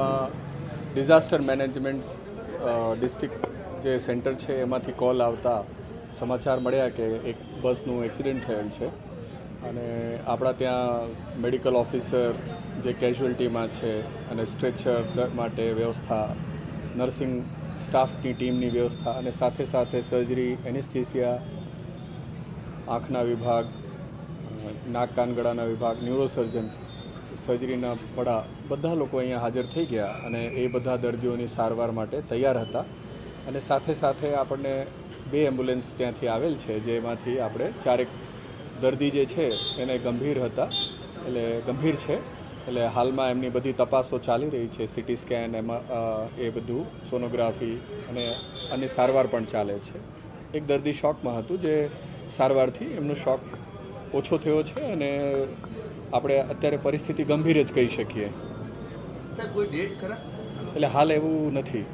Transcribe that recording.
એમાં disaster management district જે centre છે, એમાંથી કોલ આવતા સમાચાર મળ્યા કે એક બસનું એક્સિડન્ટ થયેલ છે. અને આપણા ત્યાં મેડિકલ ઓફિસર જે કેઝ્યુઅલ્ટીમાં છે અને સ્ટ્રેચર માટે વ્યવસ્થા, નર્સિંગ સ્ટાફની ટીમની વ્યવસ્થા અને સાથે સાથે સર્જરી, એનેસ્થિસિયા, આંખના વિભાગ નાક કાન ગળાના વિભાગ, ન્યુરોસર્જન સર્જરીના પડા બધા લોકો અહીંયા હાજર થઈ ગયા અને એ બધા દર્દીઓની સારવાર માટે તૈયાર હતા. અને સાથે સાથે આપણને બે એમ્બ્યુલન્સ ત્યાંથી આવેલ છે, જેમાંથી આપણે ચારેક દર્દી જે છે એને ગંભીર હતા, એટલે ગંભીર છે. એટલે હાલમાં એમની બધી તપાસો ચાલી રહી છે સિટી સ્કેન, એમાં એ બધું, સોનોગ્રાફી અને આની સારવાર પણ ચાલે છે. એક દર્દી શોકમાં હતું જે સારવારથી એમનું શોક ઓછો થયો છે અને આપણે અત્યારે પરિસ્થિતિ ગંભીર જ કહી શકીએ. એટલે હાલ એવું નથી.